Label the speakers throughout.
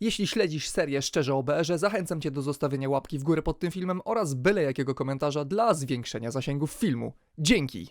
Speaker 1: Jeśli śledzisz serię Szczerze o BR-ze, zachęcam Cię do zostawienia łapki w górę pod tym filmem oraz byle jakiego komentarza dla zwiększenia zasięgów filmu. Dzięki!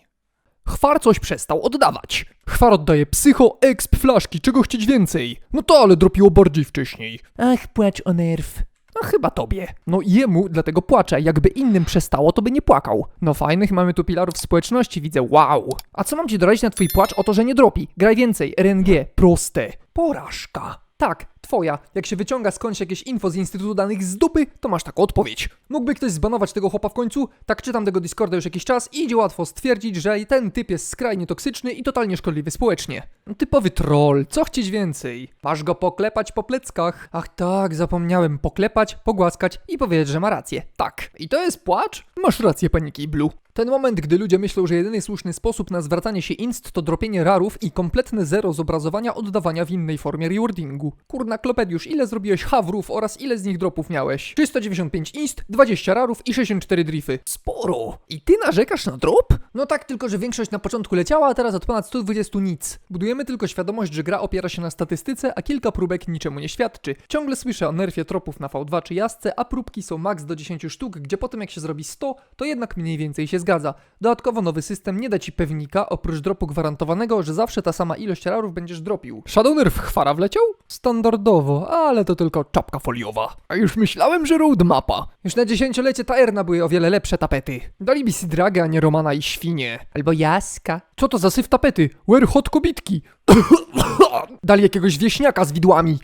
Speaker 1: Chwar coś przestał oddawać. Chwar oddaje psycho, exp, flaszki, czego chcieć więcej. No to ale dropiło bardziej wcześniej.
Speaker 2: Ach, płacz o nerw.
Speaker 1: No chyba tobie. No jemu dlatego płaczę, jakby innym przestało, to by nie płakał. No fajnych mamy tu pilarów społeczności, widzę, wow. A co mam ci doradzić na twój płacz o to, że nie dropi? Graj więcej, RNG, proste. Porażka. Tak, twoja. Jak się wyciąga skądś jakieś info z Instytutu Danych z dupy, to masz taką odpowiedź. Mógłby ktoś zbanować tego chłopa w końcu? Tak czytam tego Discorda już jakiś czas i idzie łatwo stwierdzić, że ten typ jest skrajnie toksyczny i totalnie szkodliwy społecznie. Typowy troll, co chcieć więcej? Masz go poklepać po pleckach. Ach tak, zapomniałem poklepać, pogłaskać i powiedzieć, że ma rację. Tak. I to jest płacz? Masz rację, paniki Blue. Ten moment, gdy ludzie myślą, że jedyny słuszny sposób na zwracanie się inst to dropienie rarów i kompletne zero zobrazowania oddawania w innej formie rewardingu. Kurna Klopediusz, ile zrobiłeś hawrów oraz ile z nich dropów miałeś? 395 inst, 20 rarów i 64 drify. Sporo. I ty narzekasz na drop? No tak, tylko że większość na początku leciała, a teraz od ponad 120 nic. Budujemy tylko świadomość, że gra opiera się na statystyce, a kilka próbek niczemu nie świadczy. Ciągle słyszę o nerfie tropów na V2 czy jasce, a próbki są max do 10 sztuk, gdzie potem jak się zrobi 100, to jednak mniej więcej się zgadza. Dodatkowo nowy system nie da ci pewnika, oprócz dropu gwarantowanego, że zawsze ta sama ilość rarów będziesz dropił. Shadow Nerf chwara wleciał? Standardowo, ale to tylko czapka foliowa. A już myślałem, że roadmapa. Już na dziesięciolecie Taerna były o wiele lepsze tapety. Daliby si dragę, a nie Romana i świnie.
Speaker 2: Albo jaska.
Speaker 1: Co to za syf tapety? Where hot kobitki? Dali jakiegoś wieśniaka z widłami.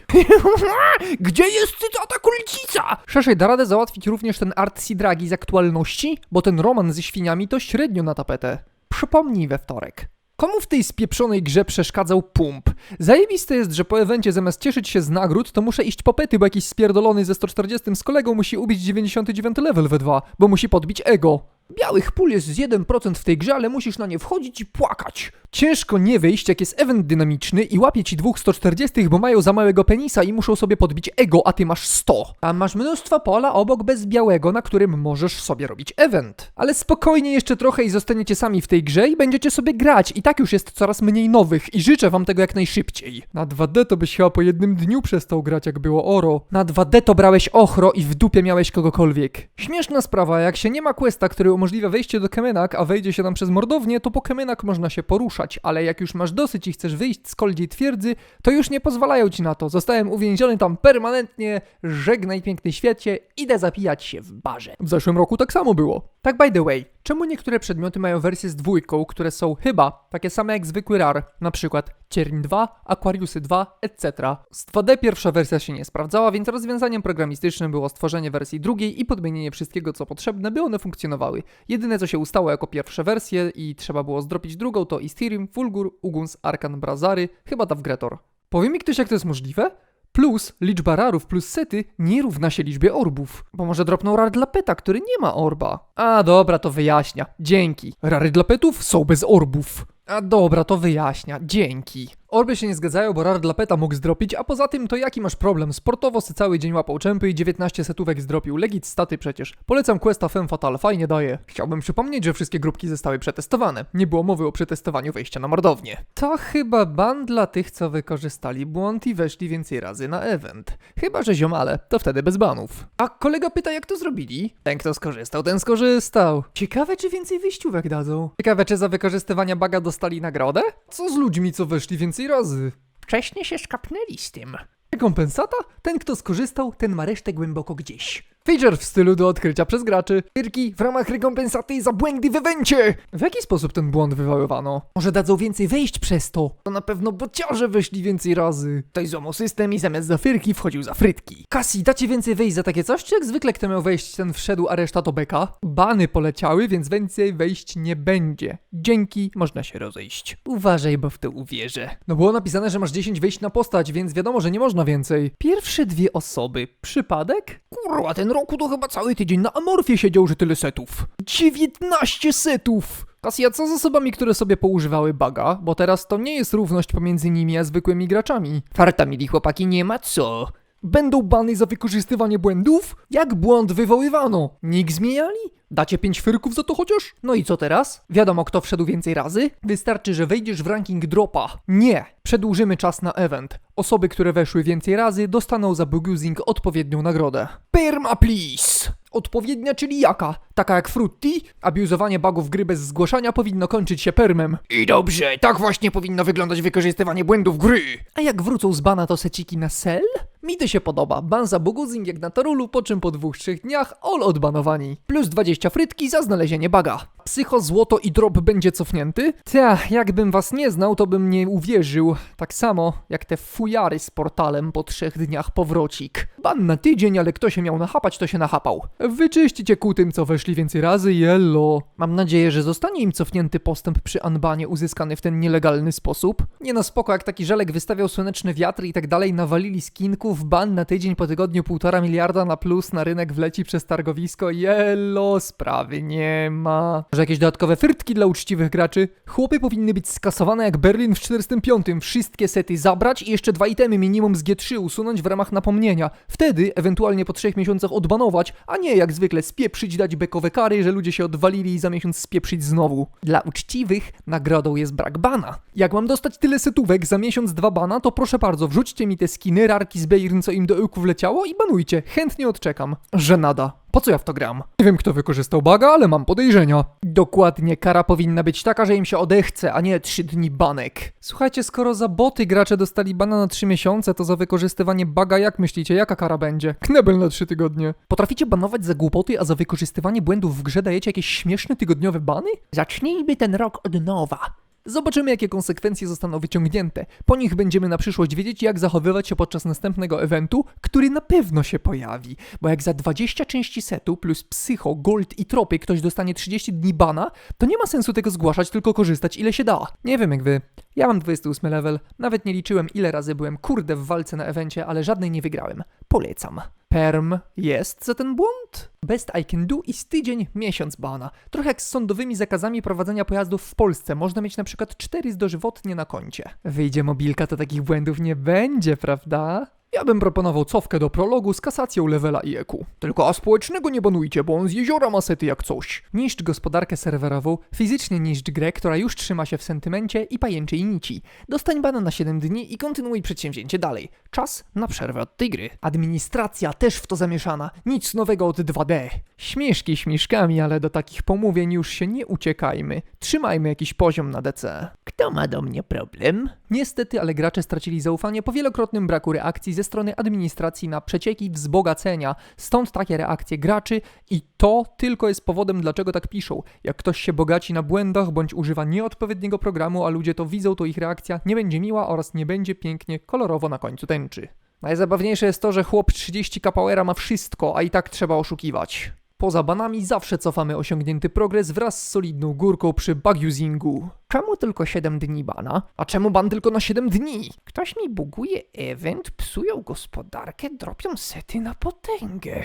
Speaker 1: Gdzie jest cytata kulcica? Szerzej da radę załatwić również ten art Sidragi z aktualności? Bo ten roman ze świniami to średnio na tapetę. Przypomnij we wtorek. Komu w tej spieprzonej grze przeszkadzał pump? Zajebiste jest, że po evencie zamiast cieszyć się z nagród, to muszę iść po pety, bo jakiś spierdolony ze 140 z kolegą musi ubić 99 level we 2, bo musi podbić ego. Białych pól jest z 1% w tej grze, ale musisz na nie wchodzić i płakać. Ciężko nie wyjść, jak jest event dynamiczny i łapie ci dwóch 140, bo mają za małego penisa i muszą sobie podbić ego, a ty masz 100. A masz mnóstwo pola obok bez białego, na którym możesz sobie robić event. Ale spokojnie jeszcze trochę i zostaniecie sami w tej grze i będziecie sobie grać. I tak już jest coraz mniej nowych i życzę wam tego jak najszybciej. Na 2D to byś chyba po jednym dniu przestał grać, jak było oro. Na 2D to brałeś ochro i w dupie miałeś kogokolwiek. Śmieszna sprawa, jak się nie ma questa, który umożliwia wejście do Kemenak, a wejdzie się tam przez mordownię, to po Kemenak można się poruszać, ale jak już masz dosyć i chcesz wyjść z koldziej twierdzy, to już nie pozwalają ci na to. Zostałem uwięziony tam permanentnie, żegnaj piękny świecie, idę zapijać się w barze. W zeszłym roku tak samo było. Tak by the way, czemu niektóre przedmioty mają wersje z dwójką, które są chyba takie same jak zwykły RAR, na przykład Cierń 2, Aquariusy 2, etc. Z 2D pierwsza wersja się nie sprawdzała, więc rozwiązaniem programistycznym było stworzenie wersji drugiej i podmienienie wszystkiego co potrzebne, by one funkcjonowały. Jedyne co się ustało jako pierwsze wersje i trzeba było zdropić drugą to Ethereum, Fulgur, Uguns, Arkan, Brazary, chyba Davgretor. Powie mi ktoś jak to jest możliwe? Plus liczba rarów plus sety nie równa się liczbie orbów. Bo może dropnął rar dla peta, który nie ma orba. A dobra, to wyjaśnia. Dzięki. Rary dla petów są bez orbów. A dobra, to wyjaśnia. Dzięki. Orby się nie zgadzają, bo rar dla peta mógł zdropić, a poza tym to jaki masz problem? Sportowo se cały dzień łapał czempy i 19 setówek zdropił. Legit staty przecież. Polecam Questa Femme Fatale, fajnie daje. Chciałbym przypomnieć, że wszystkie grupki zostały przetestowane. Nie było mowy o przetestowaniu wejścia na mordownię. To chyba ban dla tych, co wykorzystali błąd i weszli więcej razy na event. Chyba, że ziomale, to wtedy bez banów. A kolega pyta, jak to zrobili? Ten, kto skorzystał, ten skorzystał. Ciekawe, czy więcej wyjściówek dadzą. Ciekawe, czy za wykorzystywanie baga dostali nagrodę? Co z ludźmi, co weszli więcej razy?
Speaker 2: Wcześniej się szkapnęli z tym.
Speaker 1: Rekompensata? Ten, kto skorzystał, ten ma resztę głęboko gdzieś. Feature w stylu do odkrycia przez graczy. Gierki w ramach rekompensaty za błędy w evencie! W jaki sposób ten błąd wywoływano? Może dadzą więcej wejść przez to? To na pewno bociarze weszli więcej razy. Ktoś złamał system i zamiast za fyrki wchodził za frytki. Kasi, dacie więcej wejść za takie coś? Czy jak zwykle kto miał wejść, ten wszedł, a reszta to beka? Bany poleciały, więc więcej wejść nie będzie. Dzięki, można się rozejść. Uważaj, bo w to uwierzę. No było napisane, że masz 10 wejść na postać, więc wiadomo, że nie można więcej. Pierwsze dwie osoby. Przypadek? Kurwa, ten roku to chyba cały tydzień na Amorfie siedział, że tyle setów. 19 setów! Kasia, co z osobami, które sobie poużywały baga? Bo teraz to nie jest równość pomiędzy nimi a zwykłymi graczami. Farta mili chłopaki, nie ma co. Będą bany za wykorzystywanie błędów? Jak błąd wywoływano? Nick zmieniali? Dacie pięć fyrków za to chociaż? No i co teraz? Wiadomo kto wszedł więcej razy? Wystarczy, że wejdziesz w ranking dropa. Nie! Przedłużymy czas na event. Osoby, które weszły więcej razy, dostaną za bug using odpowiednią nagrodę. Perma please! Odpowiednia, czyli jaka? Taka jak Frutti? Abuzowanie bugów gry bez zgłaszania powinno kończyć się permem. I dobrze, tak właśnie powinno wyglądać wykorzystywanie błędów gry. A jak wrócą z bana to seciki na sel? Mi to się podoba. Ban za buguzing jak na Torulu, po czym po dwóch, trzech dniach all odbanowani. Plus 20 frytki za znalezienie baga. Psycho, złoto i drop będzie cofnięty? Ta, jakbym was nie znał, to bym nie uwierzył. Tak samo jak te fujary z portalem po trzech dniach powrocik. Ban na tydzień, ale kto się miał nachapać, to się nachapał. Wyczyścicie ku tym, co weszli więcej razy, jello. Mam nadzieję, że zostanie im cofnięty postęp przy unbanie uzyskany w ten nielegalny sposób. Nie no spoko, jak taki żelek wystawiał słoneczne wiatry i tak dalej, nawalili skinków, ban na tydzień po tygodniu półtora miliarda na plus na rynek wleci przez targowisko, jello, sprawy nie ma. Że jakieś dodatkowe frytki dla uczciwych graczy? Chłopy powinny być skasowane jak Berlin w 45, wszystkie sety zabrać i jeszcze dwa itemy minimum z G3 usunąć w ramach napomnienia. Wtedy, ewentualnie po trzech miesiącach odbanować, a nie jak zwykle spieprzyć, dać bekowe kary, że ludzie się odwalili i za miesiąc spieprzyć znowu. Dla uczciwych nagrodą jest brak bana. Jak mam dostać tyle setówek za miesiąc dwa bana, to proszę bardzo, wrzućcie mi te skiny, rarki z Bejrn, co im do ełku wleciało i banujcie, chętnie odczekam. Żenada. Po co ja w to gram? Nie wiem, kto wykorzystał baga, ale mam podejrzenia. Dokładnie, kara powinna być taka, że im się odechce, a nie 3 dni banek. Słuchajcie, skoro za boty gracze dostali bana na 3 miesiące, to za wykorzystywanie baga, jak myślicie, jaka kara będzie? Knebel na 3 tygodnie. Potraficie banować za głupoty, a za wykorzystywanie błędów w grze dajecie jakieś śmieszne tygodniowe bany?
Speaker 2: Zacznijmy ten rok od nowa.
Speaker 1: Zobaczymy, jakie konsekwencje zostaną wyciągnięte. Po nich będziemy na przyszłość wiedzieć, jak zachowywać się podczas następnego eventu, który na pewno się pojawi. Bo jak za 20 części setu plus psycho, gold i tropy ktoś dostanie 30 dni bana, to nie ma sensu tego zgłaszać, tylko korzystać ile się da. Nie wiem jak wy. Ja mam 28 level, nawet nie liczyłem ile razy byłem kurde w walce na evencie, ale żadnej nie wygrałem. Polecam. Perm jest za ten błąd? Best I can do is tydzień, miesiąc bana. Trochę jak z sądowymi zakazami prowadzenia pojazdów w Polsce. Można mieć na przykład 4 dożywotnie na koncie. Wyjdzie mobilka, to takich błędów nie będzie, prawda? Ja bym proponował cofkę do prologu z kasacją levela i EQ. Tylko a społecznego nie banujcie, bo on z jeziora ma sety jak coś. Niszcz gospodarkę serwerową, fizycznie niszcz grę, która już trzyma się w sentymencie i pajęczej nici. Dostań bana na 7 dni i kontynuuj przedsięwzięcie dalej. Czas na przerwę od tej gry. Administracja też w to zamieszana. Nic nowego od 2D. Śmieszki śmieszkami, ale do takich pomówień już się nie uciekajmy. Trzymajmy jakiś poziom na DC.
Speaker 2: Kto ma do mnie problem?
Speaker 1: Niestety, ale gracze stracili zaufanie po wielokrotnym braku reakcji ze strony administracji na przecieki wzbogacenia. Stąd takie reakcje graczy i to tylko jest powodem, dlaczego tak piszą. Jak ktoś się bogaci na błędach bądź używa nieodpowiedniego programu, a ludzie to widzą, to ich reakcja nie będzie miła oraz nie będzie pięknie, kolorowo na końcu tęczy. Najzabawniejsze jest to, że chłop 30 kapałera ma wszystko, a i tak trzeba oszukiwać. Poza banami zawsze cofamy osiągnięty progres wraz z solidną górką przy bug usingu. Czemu tylko 7 dni bana? A czemu ban tylko na 7 dni?
Speaker 2: Ktoś mi buguje event, psują gospodarkę, dropią sety na potęgę.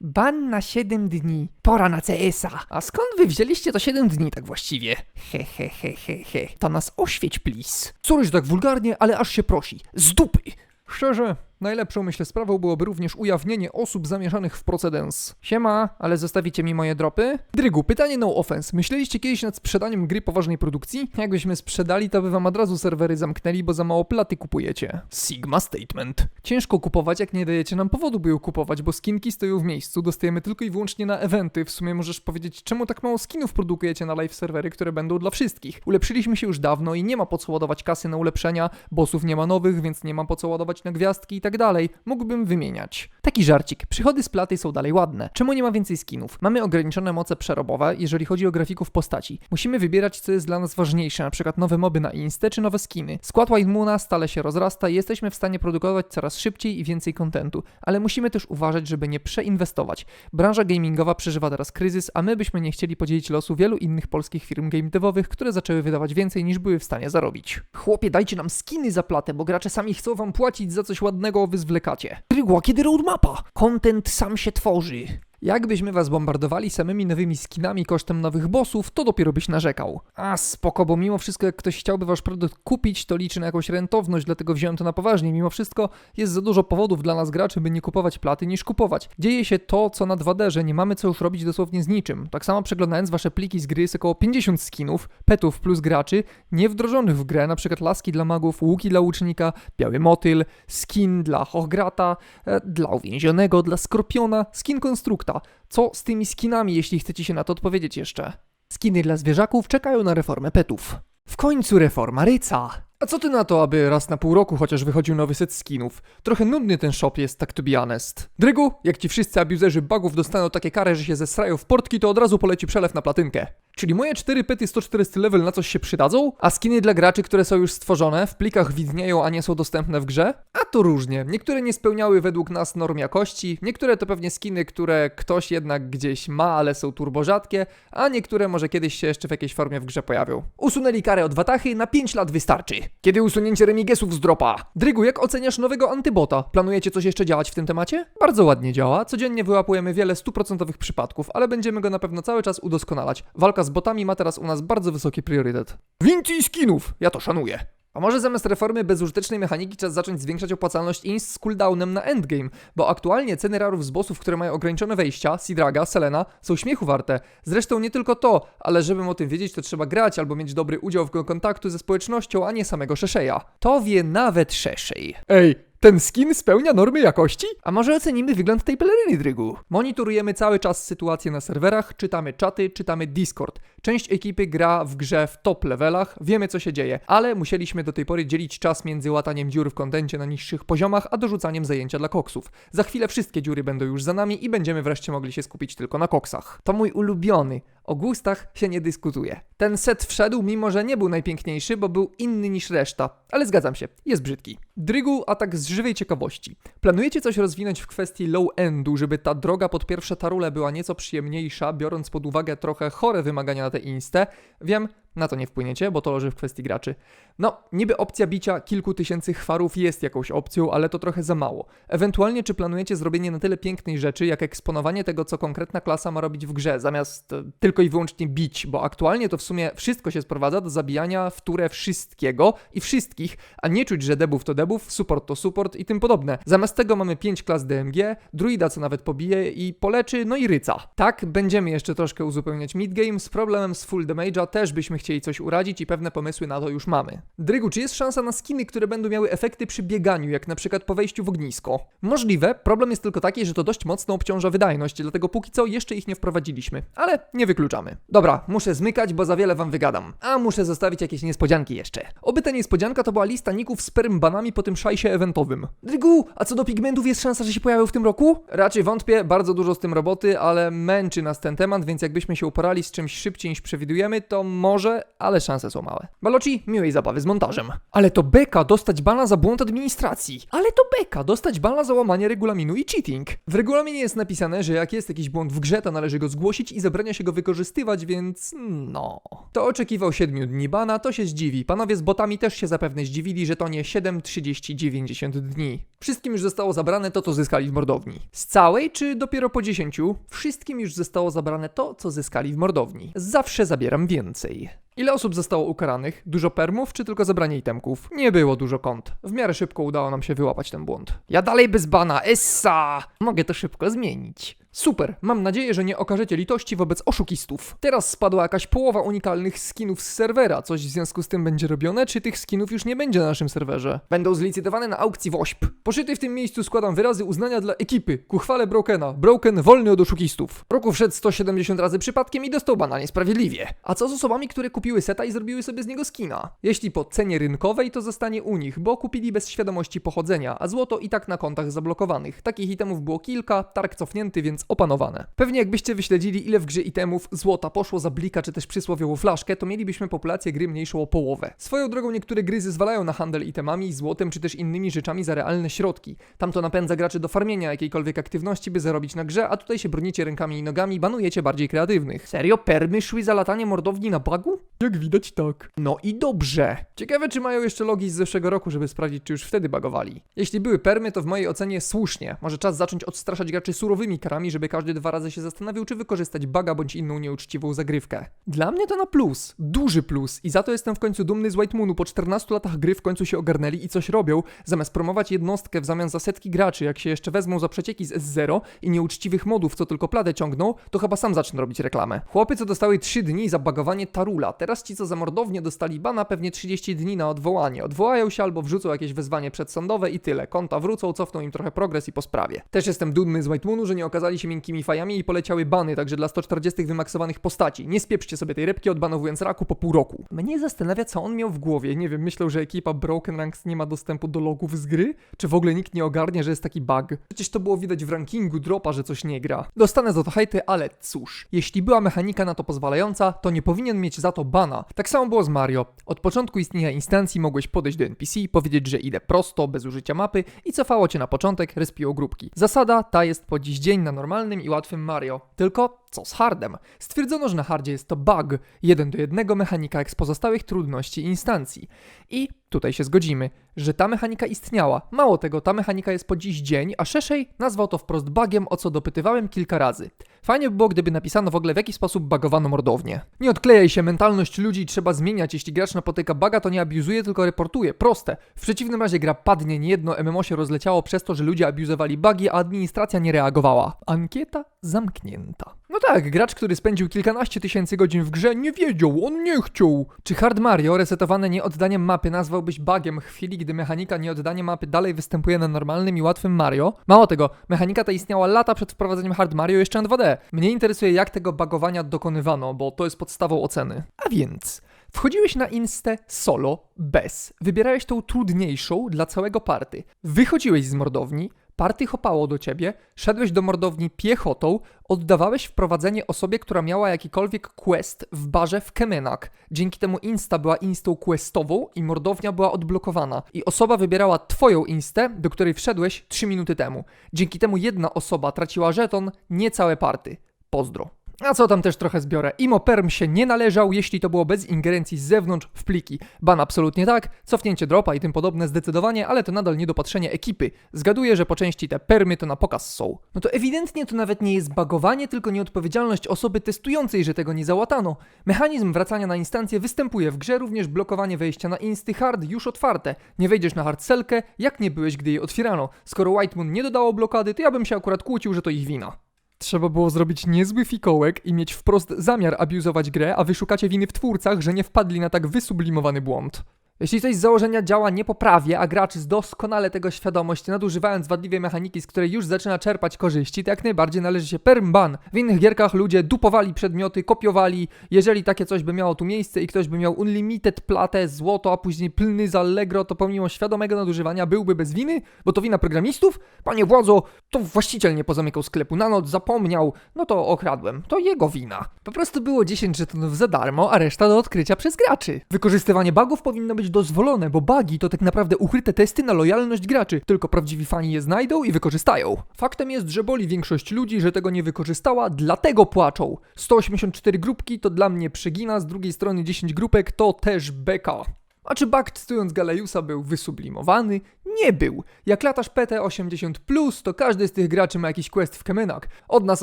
Speaker 1: Ban na 7 dni. Pora na CS-a. A skąd wy wzięliście to 7 dni tak właściwie?
Speaker 2: He he he he he.
Speaker 1: To nas oświeć, please. Że tak wulgarnie, ale aż się prosi. Z dupy! Szczerze, najlepszą myślę sprawą byłoby również ujawnienie osób zamieszanych w procedens. Siema, ale zostawicie mi moje dropy? Drygu, pytanie no offense. Myśleliście kiedyś nad sprzedaniem gry poważnej produkcji? Jakbyśmy sprzedali, to by wam od razu serwery zamknęli, bo za mało platy kupujecie. Sigma statement. Ciężko kupować, jak nie dajecie nam powodu, by ją kupować, bo skinki stoją w miejscu, dostajemy tylko i wyłącznie na eventy. W sumie możesz powiedzieć, czemu tak mało skinów produkujecie na live serwery, które będą dla wszystkich. Ulepszyliśmy się już dawno i nie ma po co ładować kasy na ulepszenia, bossów nie ma nowych, więc nie ma po co ładować na gwiazdki i tak dalej. Mógłbym wymieniać. Taki żarcik. Przychody z platy są dalej ładne. Czemu nie ma więcej skinów? Mamy ograniczone moce przerobowe, jeżeli chodzi o grafików postaci. Musimy wybierać, co jest dla nas ważniejsze, na przykład nowe moby na Instę czy nowe skiny. Skład White Moona stale się rozrasta i jesteśmy w stanie produkować coraz szybciej i więcej kontentu, ale musimy też uważać, żeby nie przeinwestować. Branża gamingowa przeżywa teraz kryzys, a my byśmy nie chcieli podzielić losu wielu innych polskich firm game devowych, które zaczęły wydawać więcej niż były w stanie zarobić. Chłopie, dajcie nam skiny za platę, bo gracze sami chcą wam płacić za coś ładnego, a wy zwlekacie. Drygła, kiedy roadmapa? Content sam się tworzy. Jakbyśmy was bombardowali samymi nowymi skinami kosztem nowych bossów, to dopiero byś narzekał. A spoko, bo mimo wszystko jak ktoś chciałby wasz produkt kupić, to liczy na jakąś rentowność, dlatego wziąłem to na poważnie. Mimo wszystko jest za dużo powodów dla nas graczy, by nie kupować platy niż kupować. Dzieje się to, co na 2D, że nie mamy co już robić dosłownie z niczym. Tak samo przeglądając wasze pliki z gry jest około 50 skinów, petów plus graczy, nie wdrożonych w grę, przykład laski dla magów, łuki dla łucznika, biały motyl, skin dla Hochgrata, e, dla uwięzionego, dla Skorpiona, skin konstrukta. Co z tymi skinami, jeśli chcecie się na to odpowiedzieć jeszcze? Skiny dla zwierzaków czekają na reformę petów. W końcu reforma ryca. A co ty na to, aby raz na pół roku chociaż wychodził nowy set skinów? Trochę nudny ten shop jest, tak to be honest. Drygu, jak ci wszyscy abuzerzy bugów dostaną takie kary, że się zesrają w portki, to od razu poleci przelew na platynkę. Czyli moje 4 pety 140 level na coś się przydadzą? A skiny dla graczy, które są już stworzone, w plikach widnieją, a nie są dostępne w grze? A to różnie. Niektóre nie spełniały według nas norm jakości, niektóre to pewnie skiny, które ktoś jednak gdzieś ma, ale są turbo rzadkie, a niektóre może kiedyś się jeszcze w jakiejś formie w grze pojawią. Usunęli karę od Watachy, na 5 lat wystarczy. Kiedy usunięcie remigesów z dropa? Drygu, jak oceniasz nowego antybota? Planujecie coś jeszcze działać w tym temacie? Bardzo ładnie działa, codziennie wyłapujemy wiele stuprocentowych przypadków, ale będziemy go na pewno cały czas udoskonalać. Walka z botami ma teraz u nas bardzo wysoki priorytet. Więcej skinów! Ja to szanuję. A może zamiast reformy bezużytecznej mechaniki czas zacząć zwiększać opłacalność inst z cooldownem na endgame, bo aktualnie ceny rarów z bossów, które mają ograniczone wejścia, Sidraga, Selena, są śmiechu warte. Zresztą nie tylko to, ale żebym o tym wiedzieć, to trzeba grać albo mieć dobry udział w kontaktu ze społecznością, a nie samego Szeszeja. To wie nawet Szeszej. Ej, ten skin spełnia normy jakości? A może ocenimy wygląd tej peleryny, Drygu? Monitorujemy cały czas sytuację na serwerach, czytamy czaty, czytamy Discord. Część ekipy gra w grze w top levelach, wiemy co się dzieje, ale musieliśmy do tej pory dzielić czas między łataniem dziur w kontencie na niższych poziomach, a dorzucaniem zajęcia dla koksów. Za chwilę wszystkie dziury będą już za nami i będziemy wreszcie mogli się skupić tylko na koksach. To mój ulubiony. O gustach się nie dyskutuje. Ten set wszedł, mimo że nie był najpiękniejszy, bo był inny niż reszta, ale zgadzam się, jest brzydki. Drygu, atak z żywej ciekawości. Planujecie coś rozwinąć w kwestii low-endu, żeby ta droga pod pierwsze tarule była nieco przyjemniejsza, biorąc pod uwagę trochę chore wymagania na tę instę? Wiem, na to nie wpłyniecie, bo to leży w kwestii graczy. No, niby opcja bicia kilku tysięcy chwarów jest jakąś opcją, ale to trochę za mało. Ewentualnie, czy planujecie zrobienie na tyle pięknej rzeczy, jak eksponowanie tego, co konkretna klasa ma robić w grze, zamiast e, tylko i wyłącznie bić, bo aktualnie to w sumie wszystko się sprowadza do zabijania wtóre wszystkiego i wszystkich, a nie czuć, że debuff to debuff, support to support i tym podobne. Zamiast tego mamy 5 klas DMG, druida, co nawet pobije i poleczy, no i ryca. Tak, będziemy jeszcze troszkę uzupełniać midgame, z problemem z full damage'a też byśmy chcieli coś uradzić i pewne pomysły na to już mamy. Drygu, czy jest szansa na skiny, które będą miały efekty przy bieganiu, jak na przykład po wejściu w ognisko? Możliwe, problem jest tylko taki, że to dość mocno obciąża wydajność, dlatego póki co jeszcze ich nie wprowadziliśmy, ale nie wykluczamy. Dobra, muszę zmykać, bo za wiele wam wygadam. A muszę zostawić jakieś niespodzianki jeszcze. Oby ta niespodzianka to była lista ników z permbanami po tym szajsie eventowym. Drygu, a co do pigmentów jest szansa, że się pojawią w tym roku? Raczej wątpię, bardzo dużo z tym roboty, ale męczy nas ten temat, więc jakbyśmy się uporali z czymś szybciej niż przewidujemy, to może, ale szanse są małe. Baloci, miłej zabawy z montażem. Ale to beka dostać bana za błąd administracji. Ale to beka dostać bana za łamanie regulaminu i cheating. W regulaminie jest napisane, że jak jest jakiś błąd w grze, to należy go zgłosić i zabrania się go wykorzystywać, więc no. To oczekiwał 7 dni bana, to się zdziwi. Panowie z botami też się zapewne zdziwili, że to nie 7, 30, 90 dni. Wszystkim już zostało zabrane to, co zyskali w mordowni. Z całej, czy dopiero po 10? Wszystkim już zostało zabrane to, co zyskali w mordowni. Zawsze zabieram więcej. Ile osób zostało ukaranych? Dużo permów, czy tylko zabranie itemków? Nie było dużo kont. W miarę szybko udało nam się wyłapać ten błąd. Ja dalej bez bana, essa! Mogę to szybko zmienić. Super, mam nadzieję, że nie okażecie litości wobec oszukistów. Teraz spadła jakaś połowa unikalnych skinów z serwera. Coś w związku z tym będzie robione, czy tych skinów już nie będzie na naszym serwerze? Będą zlicytowane na aukcji WOŚP. Poszyty w tym miejscu składam wyrazy uznania dla ekipy ku chwale Brokena. Broken wolny od oszukistów. Roku wszedł 170 razy przypadkiem i dostał bana niesprawiedliwie. A co z osobami, które kupiły seta i zrobiły sobie z niego skina? Jeśli po cenie rynkowej, to zostanie u nich, bo kupili bez świadomości pochodzenia, a złoto i tak na kontach zablokowanych. Takich itemów było kilka, targ cofnięty, więc opanowane. Pewnie jakbyście wyśledzili, ile w grze itemów złota poszło za blika, czy też przysłowiową flaszkę, to mielibyśmy populację gry mniejszą o połowę. Swoją drogą niektóre gry zezwalają na handel itemami, złotem, czy też innymi rzeczami za realne środki. Tam to napędza graczy do farmienia jakiejkolwiek aktywności, by zarobić na grze, a tutaj się bronicie rękami i nogami, banujecie bardziej kreatywnych. Serio? Permy szły za latanie mordowni na bagu? Jak widać tak. No i dobrze. Ciekawe, czy mają jeszcze logi z zeszłego roku, żeby sprawdzić, czy już wtedy bagowali. Jeśli były permy, to w mojej ocenie słusznie. Może czas zacząć odstraszać graczy surowymi karami, żeby każdy dwa razy się zastanawiał, czy wykorzystać baga bądź inną nieuczciwą zagrywkę. Dla mnie to na plus, duży plus i za to jestem w końcu dumny z White Moonu. Po 14 latach gry w końcu się ogarnęli i coś robią, zamiast promować jednostkę w zamian za setki graczy, jak się jeszcze wezmą za przecieki z S0 i nieuczciwych modów, co tylko pladę ciągną, to chyba sam zacznę robić reklamę. Chłopy, co dostały 3 dni za bagowanie Tarula, teraz ci, co za mordownie dostali bana, pewnie 30 dni na odwołanie. Odwołają się albo wrzucą jakieś wezwanie przedsądowe i tyle. Konta wrócą, cofną im trochę progres i po sprawie. Też jestem dumny z White Moonu, że nie okazali się miękkimi fajami i poleciały bany, także dla 140 wymaksowanych postaci. Nie spieprzcie sobie tej rybki odbanowując raku po pół roku. Mnie zastanawia, co on miał w głowie. Nie wiem, myślał, że ekipa Broken Ranks nie ma dostępu do logów z gry? Czy w ogóle nikt nie ogarnie, że jest taki bug? Przecież to było widać w rankingu dropa, że coś nie gra. Dostanę za to hejty, ale cóż. Jeśli była mechanika na to pozwalająca, to nie powinien mieć za to bana. Tak samo było z Mario. Od początku istnienia instancji mogłeś podejść do NPC, powiedzieć, że idę prosto, bez użycia mapy i cofało cię na początek, respiło grupki. Zasada ta jest po dziś dzień na normalnym i łatwym Mario. Tylko co z hardem? Stwierdzono, że na hardzie jest to bug, jeden do jednego mechanika jak z pozostałych trudności instancji. I tutaj się zgodzimy, że ta mechanika istniała. Mało tego, ta mechanika jest po dziś dzień, a Szeszej nazwał to wprost bugiem, o co dopytywałem kilka razy. Fajnie by było, gdyby napisano w ogóle w jaki sposób bugowano mordownię. Nie odklejaj się, mentalność ludzi trzeba zmieniać. Jeśli gracz napotyka buga, to nie abuzuje, tylko reportuje. Proste. W przeciwnym razie gra padnie, niejedno MMO się rozleciało przez to, że ludzie abuzowali bugi, a administracja nie reagowała. Ankieta zamknięta. No tak, gracz, który spędził kilkanaście tysięcy godzin w grze, nie wiedział, on nie chciał. Czy Hard Mario, resetowane nieoddaniem mapy, nazwałbyś bugiem w chwili, gdy mechanika nieoddania mapy dalej występuje na normalnym i łatwym Mario? Mało tego, mechanika ta istniała lata przed wprowadzeniem Hard Mario jeszcze na 2D. Mnie interesuje, jak tego bugowania dokonywano, bo to jest podstawą oceny. A więc... Wchodziłeś na Instę solo, bez. Wybierałeś tą trudniejszą dla całego party. Wychodziłeś z mordowni, party chopało do ciebie, szedłeś do mordowni piechotą, oddawałeś wprowadzenie osobie, która miała jakikolwiek quest w barze w Kemenak. Dzięki temu Insta była instał questową i mordownia była odblokowana. I osoba wybierała twoją Instę, do której wszedłeś 3 minuty temu. Dzięki temu jedna osoba traciła żeton, nie całe party. Pozdro. A co tam też trochę zbiorę. Imo Perm się nie należał, jeśli to było bez ingerencji z zewnątrz w pliki. Ban absolutnie tak, cofnięcie dropa i tym podobne zdecydowanie, ale to nadal niedopatrzenie ekipy. Zgaduję, że po części te permy to na pokaz są. No to ewidentnie to nawet nie jest bagowanie, tylko nieodpowiedzialność osoby testującej, że tego nie załatano. Mechanizm wracania na instancję występuje w grze, również blokowanie wejścia na insty hard już otwarte. Nie wejdziesz na hard celkę, jak nie byłeś, gdy jej otwierano. Skoro White Moon nie dodało blokady, to ja bym się akurat kłócił, że to ich wina. Trzeba było zrobić niezły fikołek i mieć wprost zamiar abuzować grę, a wy szukacie winy w twórcach, że nie wpadli na tak wysublimowany błąd. Jeśli coś z założenia działa niepoprawnie, a gracz z doskonale tego świadomość, nadużywając wadliwej mechaniki, z której już zaczyna czerpać korzyści, to jak najbardziej należy się permban. W innych gierkach ludzie dupowali przedmioty, kopiowali. Jeżeli takie coś by miało tu miejsce i ktoś by miał unlimited platę, złoto, a później plny z Allegro, to pomimo świadomego nadużywania byłby bez winy? Bo to wina programistów? Panie władzo, to właściciel nie pozamykał sklepu na noc, zapomniał, no to okradłem. To jego wina. Po prostu było 10 żetonów za darmo, a reszta do odkrycia przez graczy. Wykorzystywanie bugów powinno być dozwolone, bo bugi to tak naprawdę ukryte testy na lojalność graczy. Tylko prawdziwi fani je znajdą i wykorzystają. Faktem jest, że boli większość ludzi, że tego nie wykorzystała, dlatego płaczą. 184 grupki to dla mnie przegina, z drugiej strony 10 grupek to też beka. A czy bug testując Galeusa był wysublimowany? Nie był. Jak latasz PT80+, to każdy z tych graczy ma jakiś quest w Kemenak. Od nas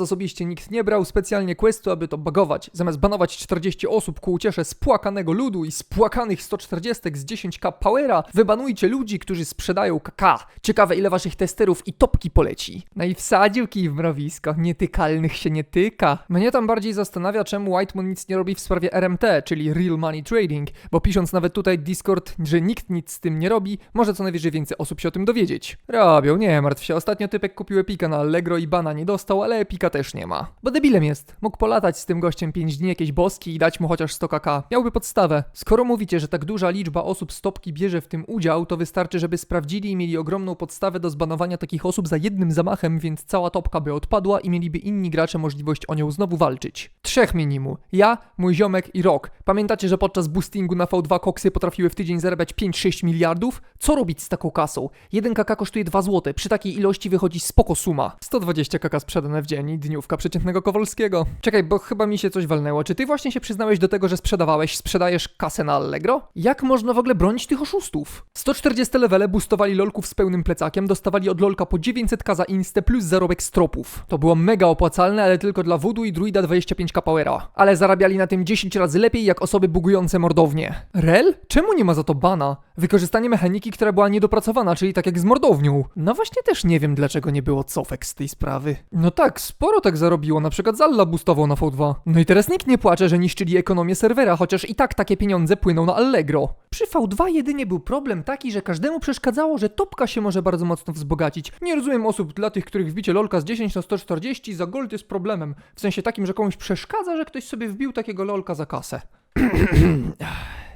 Speaker 1: osobiście nikt nie brał specjalnie questu, aby to bugować. Zamiast banować 40 osób ku uciesze spłakanego ludu i spłakanych 140 z 10k powera, wybanujcie ludzi, którzy sprzedają KK. Ciekawe ile waszych testerów i topki poleci. No i wsadził kij w mrowisko, nietykalnych się nie tyka. Mnie tam bardziej zastanawia, czemu Whitemon nic nie robi w sprawie RMT, czyli Real Money Trading, bo pisząc nawet tutaj Discord, że nikt nic z tym nie robi, może co najwyżej więcej osób się o tym dowiedzieć. Robią, nie martw się, ostatnio typek kupił Epika na Allegro i bana nie dostał, ale Epika też nie ma. Bo debilem jest, mógł polatać z tym gościem 5 dni jakieś boski i dać mu chociaż 100 kk. Miałby podstawę. Skoro mówicie, że tak duża liczba osób z topki bierze w tym udział, to wystarczy, żeby sprawdzili i mieli ogromną podstawę do zbanowania takich osób za jednym zamachem, więc cała topka by odpadła i mieliby inni gracze możliwość o nią znowu walczyć. Trzech minimum. Ja, mój ziomek i Rok. Pamiętacie, że podczas boostingu na V2 koksy potrafiły potrafiły w tydzień zarabiać 5-6 miliardów, co robić z taką kasą? 1 kk kosztuje 2 zł, przy takiej ilości wychodzi spoko suma. 120 kk sprzedane w dzień dniówka przeciętnego Kowalskiego. Czekaj, bo chyba mi się coś walnęło. Czy ty właśnie się przyznałeś do tego, że sprzedawałeś, sprzedajesz kasę na Allegro? Jak można w ogóle bronić tych oszustów? 140 levele boostowali lolków z pełnym plecakiem, dostawali od lolka po 900k za instę plus zarobek z tropów. To było mega opłacalne, ale tylko dla Voodoo i Druida 25k powera. Ale zarabiali na tym 10 razy lepiej jak osoby bugujące mordownie. Rel? Czemu nie ma za to bana? Wykorzystanie mechaniki, która była niedopracowana, czyli tak jak z mordownią. No właśnie też nie wiem, dlaczego nie było cofek z tej sprawy. No tak, sporo tak zarobiło, na przykład Zalla boostował na V2. No i teraz nikt nie płacze, że niszczyli ekonomię serwera, chociaż i tak takie pieniądze płyną na Allegro. Przy V2 jedynie był problem taki, że każdemu przeszkadzało, że topka się może bardzo mocno wzbogacić. Nie rozumiem osób dla tych, których wbicie lolka z 10 na 140 za gold jest problemem. W sensie takim, że komuś przeszkadza, że ktoś sobie wbił takiego lolka za kasę.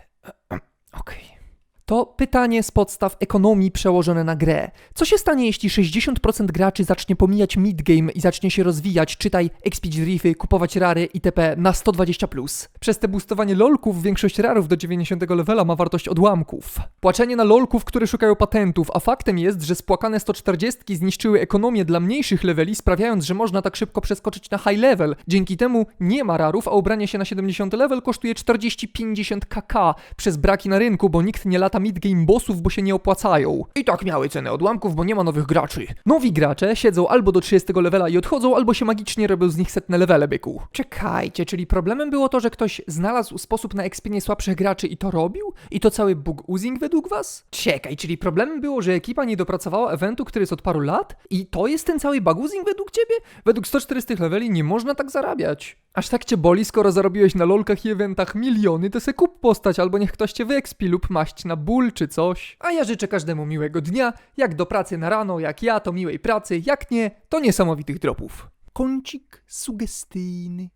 Speaker 1: To pytanie z podstaw ekonomii przełożone na grę. Co się stanie, jeśli 60% graczy zacznie pomijać midgame i zacznie się rozwijać, czytaj, expić riffy, kupować rary itp. na 120+. Przez te boostowanie lolków większość rarów do 90 levela ma wartość odłamków. Płaczenie na lolków, które szukają patentów, a faktem jest, że spłakane 140 zniszczyły ekonomię dla mniejszych leveli, sprawiając, że można tak szybko przeskoczyć na high level. Dzięki temu nie ma rarów, a ubranie się na 70 level kosztuje 40-50 kk przez braki na rynku, bo nikt nie lata midgame bossów, bo się nie opłacają. I tak miały cenę odłamków, bo nie ma nowych graczy. Nowi gracze siedzą albo do 30 levela i odchodzą, albo się magicznie robią z nich setne levele, byku. Czekajcie, czyli problemem było to, że ktoś znalazł sposób na expienie słabszych graczy i to robił? I to cały bug oozing według was? Czekaj, czyli problemem było, że ekipa nie dopracowała eventu, który jest od paru lat? I to jest ten cały bug oozing według ciebie? Według 140 leveli nie można tak zarabiać. Aż tak cię boli, skoro zarobiłeś na lolkach i eventach miliony, to se kup postać albo niech ktoś cię wyexpi lub maść na ból czy coś. A ja życzę każdemu miłego dnia, jak do pracy na rano, jak ja, to miłej pracy, jak nie, to niesamowitych dropów. Kącik sugestyjny.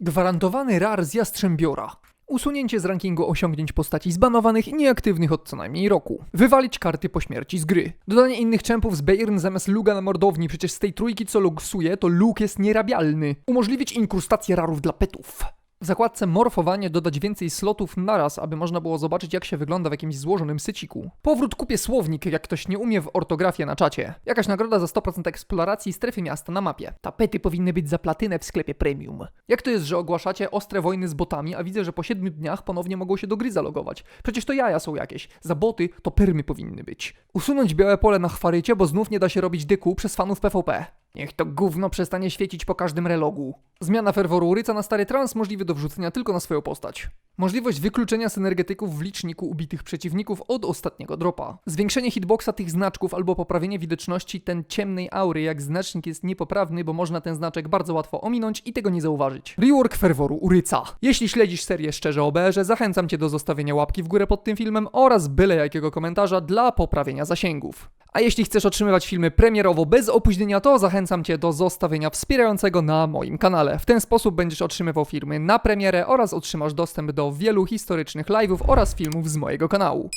Speaker 1: Gwarantowany rar z Jastrzębiora. Usunięcie z rankingu osiągnięć postaci zbanowanych i nieaktywnych od co najmniej roku. Wywalić karty po śmierci z gry. Dodanie innych czempów z Bayern zamiast Luga na mordowni, przecież z tej trójki co luksuje, to Luke jest nierabialny. Umożliwić inkrustację rarów dla petów. W zakładce morfowanie dodać więcej slotów naraz, aby można było zobaczyć jak się wygląda w jakimś złożonym syciku. Powrót kupię słownik, jak ktoś nie umie w ortografię na czacie. Jakaś nagroda za 100% eksploracji strefy miasta na mapie. Tapety powinny być za platynę w sklepie premium. Jak to jest, że ogłaszacie ostre wojny z botami, a widzę, że po 7 dniach ponownie mogą się do gry zalogować? Przecież to jaja są jakieś. Za boty to permy powinny być. Usunąć białe pole na chwarycie, bo znów nie da się robić dyku przez fanów PvP. Niech to gówno przestanie świecić po każdym relogu. Zmiana ferworu ryca na stary trans możliwy do wrzucenia tylko na swoją postać. Możliwość wykluczenia synergetyków w liczniku ubitych przeciwników od ostatniego dropa. Zwiększenie hitboxa tych znaczków albo poprawienie widoczności ten ciemnej aury, jak znacznik jest niepoprawny, bo można ten znaczek bardzo łatwo ominąć i tego nie zauważyć. Rework ferworu uryca. Jeśli śledzisz serię szczerze OBR, zachęcam cię do zostawienia łapki w górę pod tym filmem oraz byle jakiego komentarza dla poprawienia zasięgów. A jeśli chcesz otrzymywać filmy premierowo bez opóźnienia, to zachęcam Cię do zostawienia wspierającego na moim kanale. W ten sposób będziesz otrzymywał filmy na premierę oraz otrzymasz dostęp wielu historycznych live'ów oraz filmów z mojego kanału.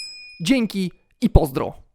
Speaker 1: Dzięki i pozdro!